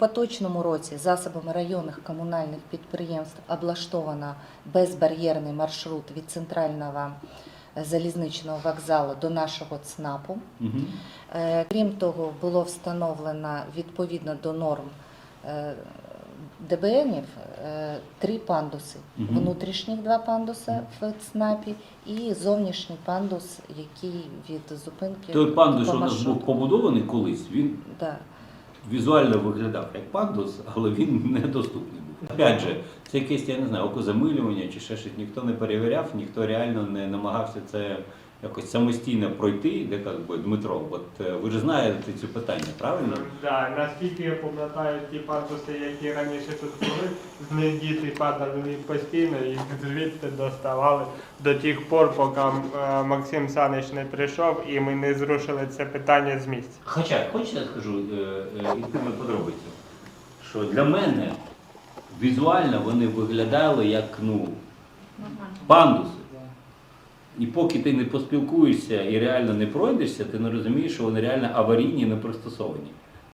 поточному році засобами районних комунальних підприємств облаштовано безбар'єрний маршрут від центрального е, залізничного вокзалу до нашого ЦНАПу. Е, Крім того, було встановлено відповідно до норм е, ДБНів три пандуси. Мгм. Внутрішніх два пандуси в ЦНАПі і зовнішній пандус, який від зупинки Той пандус, що у нас був побудований колись, він Да. Візуально виглядав як пандус, але він недоступний був. Опять же, це якесь, я не знаю, окозамилювання чи ще щось ніхто не перевіряв, ніхто реально не намагався це якось самостійно пройти, де як би Дмитро. От е, ви ж знаєте ці питання, правильно? Да, наскільки я пам'ятаю ті пандуси, які раніше тут були, з них діти падали постійно і звідти доставали до тих пор, поки е, Максим Санич не прийшов і ми не зрушили це питання з місця. Хоча, хочете, я скажу е, інтимну подробицю, що для мене візуально вони виглядали як ну, пандуси. І поки ти не поспілкуєшся і реально не пройдешся, ти не розумієш, що вони реально аварійні і не пристосовані.